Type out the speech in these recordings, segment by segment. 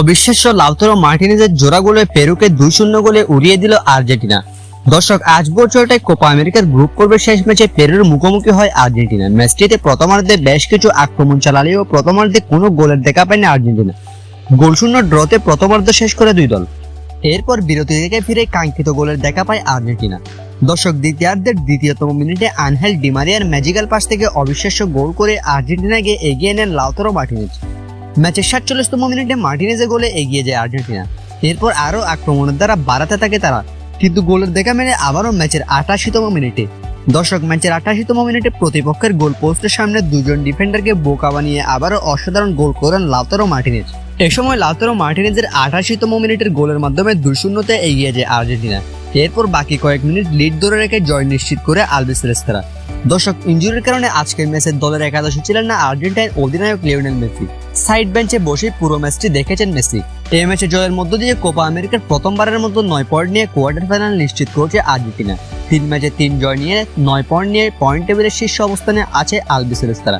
অবিশ্বাস্য লাউতারো মার্টিনেজের জোড়া গোলে পেরুকে দুই শূন্য গোলে উড়িয়ে দিল আর্জেন্টিনা। দর্শক, আজ বছরটায় কোপা আমেরিকার গ্রুপ পর্বের শেষ ম্যাচে পেরুর মুখোমুখি হয় আর্জেন্টিনা। ম্যাচটিতে প্রথমার্ধে বেশ কিছু আক্রমণ চালালেও প্রথমার্ধে কোনো গোলের দেখা পায়নি আর্জেন্টিনা। গোলশূন্য ড্রতে প্রথমার্ধ শেষ করে দুই দল। এরপর বিরতি থেকে ফিরে কাঙ্ক্ষিত গোলের দেখা পায় আর্জেন্টিনা। দর্শক, দ্বিতীয়ার্ধের দ্বিতীয়তম মিনিটে আনহেল ডিমারিয়ার ম্যাজিক্যাল পাস থেকে অবিশ্বাস্য গোল করে আর্জেন্টিনাকে এগিয়ে নেন লাউতারো মার্টিনেজ। ম্যাচের সাতচল্লিশতম মিনিটে মার্টিনেজে গোলে এগিয়ে যায় আর্জেন্টিনা। এরপর আরও আক্রমণের দ্বারা বাড়াতে থাকে তারা। কিন্তু গোলের দেখা মেলে আবারও ম্যাচের আটাশিতম মিনিটে। দর্শক, ম্যাচের আটাশিতম মিনিটে প্রতিপক্ষের গোল পোস্টের সামনে দুজন ডিফেন্ডারকে বোকা বানিয়ে আবারও অসাধারণ গোল করেন লাউতারো মার্টিনেজ। এ সময় লাউতারো মার্টিনেজের আটাশিতম মিনিটের গোলের মাধ্যমে দুই শূন্যতে এগিয়ে যায় আর্জেন্টিনা। এরপর বাকি কয়েক মিনিট লিড ধরে রেখে জয় নিশ্চিত করে আলবিস রেস্তারা। দর্শক ইঞ্জুরির কারণে আজকের ম্যাচের দলের একাদশে ছিলেন না আর্জেন্টাইন অধিনায়ক লিওনেল মেসি। সাইড বেঞ্চে বসে পুরো ম্যাচটি দেখেছেন মেসি। এই ম্যাচে জয়ের মধ্য দিয়ে কোপা আমেরিকার প্রথমবারের মতো নয় পয়েন্ট নিয়ে কোয়ার্টার ফাইনাল নিশ্চিত করেছে আর্জেন্টিনা। তিন ম্যাচে তিন জয় নিয়ে নয় পয়েন্ট নিয়ে পয়েন্ট টেবিলের শীর্ষ অবস্থানে আছে আলবিসেরেস্তারা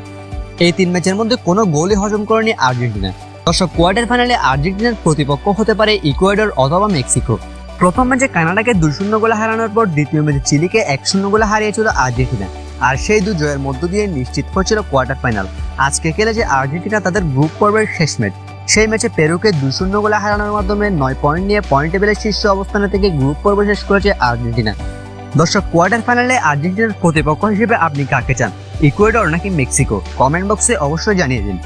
এই তিন ম্যাচের মধ্যে কোনো গোলই হজম করেনি আর্জেন্টিনা। দর্শক কোয়ার্টার ফাইনালে আর্জেন্টিনার প্রতিপক্ষ হতে পারে ইকুয়েডর অথবা মেক্সিকো। প্রথম ম্যাচে কানাডাকে দুই শূন্য গোলে হারানোর পর দ্বিতীয় ম্যাচে চিলিকে এক শূন্য গোলে হারিয়েছিল আর্জেন্টিনা। আর সেই দু জয়ের মধ্য দিয়ে নিশ্চিত হয়েছিল কোয়ার্টার ফাইনাল। আজকে খেলেছে আর্জেন্টিনা তাদের গ্রুপ পর্বের শেষ ম্যাচ। সেই ম্যাচে পেরুকে দুই শূন্য গোলে হারানোর মাধ্যমে নয় পয়েন্ট নিয়ে পয়েন্ট টেবিলের শীর্ষ অবস্থানে থেকে গ্রুপ পর্ব শেষ করেছে আর্জেন্টিনা। দর্শক, কোয়ার্টার ফাইনালে আর্জেন্টিনার প্রতিপক্ষ হিসেবে আপনি কাকে চান? ইকুয়েডর নাকি মেক্সিকো? কমেন্ট বক্সে অবশ্যই জানিয়ে দিন।